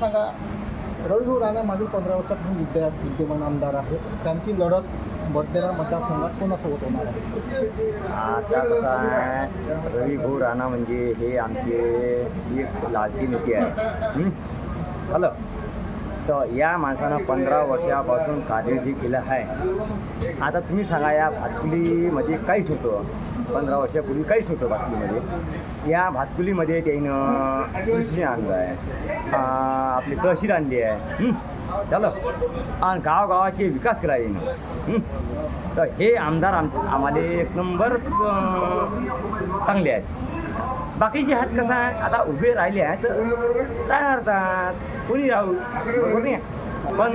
सांगा रविभाऊ राणा मागील पंधरा वर्षापासून विद्या विद्यमान आमदार आहेत. त्यांची लढत बडनेरा मतदारसंघात कोणासोबत होणार आहे? आता कसं आहे रवी भाऊ राणा म्हणजे हे आमचे एक लालची नेते आहे. हं? हॅलो? तर या माणसानं पंधरा वर्षापासून कार्य जे केलं आहे आता तुम्ही सांगा या भातकुलीमध्ये काहीच होतं? पंधरा वर्षापूर्वी काहीच होतं भातकुलीमध्ये? या भातकुलीमध्ये त्यानं कृषी आणलं आहे. आपली तहसील आणली आहे. हं? झालं आणि गावागावाचे विकास केला येणं तर हे आमदार आम आम्हाला एक नंबर चांगले आहेत. बाकीचे आहेत कसं आहे आता उभे राहिले आहेत राहणार कोणी राहू? बरोबर नाही पण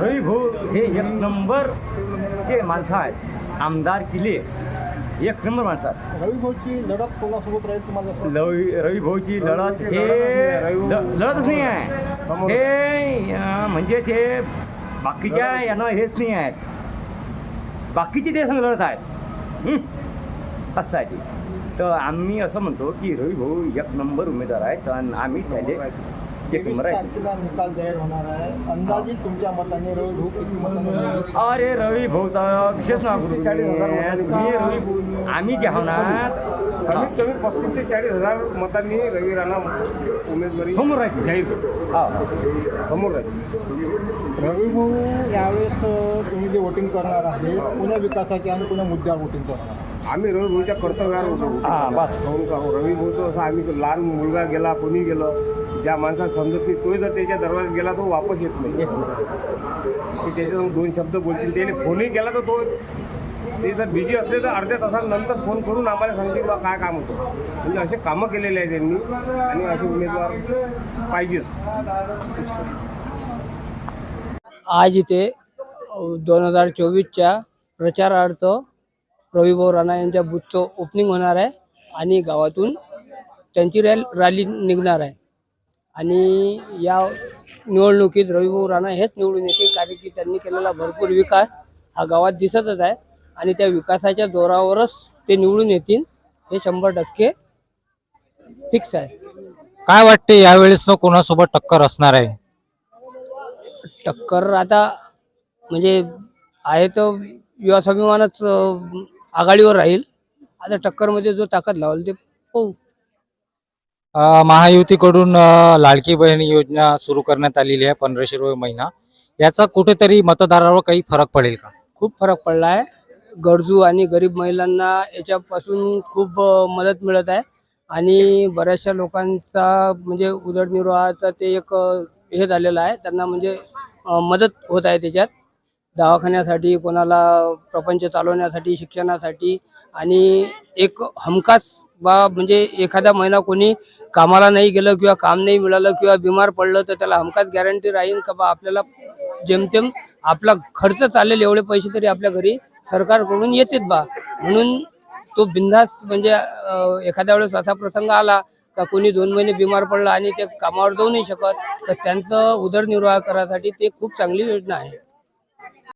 रवी भाऊ हे एक नंबरचे माणसं आहेत. आमदार किले एक नंबर माणसं आहेत. रविभाऊची लढत कोणासोबत राहील तुम्हाला? लवी रवी भाऊची लढत हे लढतच नाही आहे. हे म्हणजे ते बाकीच्या यानं हेच नाही आहेत. बाकीचे ते संग लढत आहेत. हं? असं आहे ते. तर आम्ही असं म्हणतो की रवी भाऊ एक नंबर उमेदवार आहेत आणि आम्ही आहे तारखेला निकाल जाहीर होणार आहे. अंदाजित तुमच्या मताने किती मताने निवडून अरे रवी भाऊचा विशेष रवी भाऊ आम्ही जे ना कमीत कमी पस्तीस ते चाळीस हजार मतांनी रवी राणा उमेदवारी समोर राहते जाहीर. हा. समोर राहील रविभाऊ यावेळेस अं, तुम्ही जे वोटिंग करणार आहे कोण्या विकासाच्या आणि कोण्या मुद्द्यावर वोटिंग करणार आम्ही रवी भाऊच्या कर्तव्यावर होतो. हा, बस. का हो, रवी भाऊचं असं आम्ही लहान मुलगा गेला कोणी गेलं ज्या माणसाला समजत नाही तोही जर त्याच्या दरवाज्यात गेला तो वापस येत नाही. ते त्याच्यासमोर दोन शब्द बोलतील. त्याने फोनही केला तर तो ते जर बिझी असले तर अर्ध्या तासानंतर फोन करून आम्हाला सांगतील बा काय काम होतं. म्हणजे असे कामं केलेले आहेत त्यांनी. आणि असे उमेदवार पाहिजेच. आज इथे दोन हजार चोवीसच्या प्रचारार्थ रविभाऊ राणा यांच्या बूथचं ओपनिंग होणार आहे आणि गावातून त्यांची रॅल रॅली निघणार आहे. आणि या निवडणुकीत रविभाऊ राणा हेच निवडून येतील कारण की त्यांनी केलेला भरपूर विकास हा गावात दिसतच आहे आणि त्या विकासाच्या जोरावरच ते निवडून येतील हे शंभर टक्के फिक्स आहे. काय वाटते यावेळेस कोणासोबत टक्कर असणार आहे? टक्कर आता म्हणजे आहे तर युवा स्वाभिमानच आघाडीवर राहील. आता टक्करमध्ये जो ताकद लावल ते पाहू. महायुतीकडून लाडकी बहीण योजना सुरू करण्यात आलेली आहे पंधराशे रुपये महिना. याचा कुठेतरी मतदारावर काही फरक पडेल का? खूप फरक पडला आहे गरजू आणि गरीब महिलांना याच्यापासून खूप मदत मिळत आहे. आणि बऱ्याचशा लोकांचा म्हणजे उदरनिर्वाहाचा ते एक हे झालेलं आहे. त्यांना म्हणजे मदत होत आहे त्याच्यात. दवाखान्यासाठी कोणाला प्रपंच चालवण्यासाठी शिक्षणासाठी आणि एक हमखास बा म्हणजे एखादा महिना कोणी कामाला नाही गेलं किंवा काम नाही मिळालं किंवा बिमार पडलं तर त्याला हमखास गॅरंटी राहील का बा आपल्याला जेमतेम आपला खर्च चालेल एवढे पैसे तरी आपल्या घरी सरकारकडून येतेत बा. म्हणून तो बिंदास म्हणजे एखाद्या वेळेस असा प्रसंग आला का कोणी दोन महिने बिमार पडला आणि ते कामावर जाऊ नाही शकत तर त्यांचं उदरनिर्वाह करायसाठी ते खूप चांगली योजना आहे.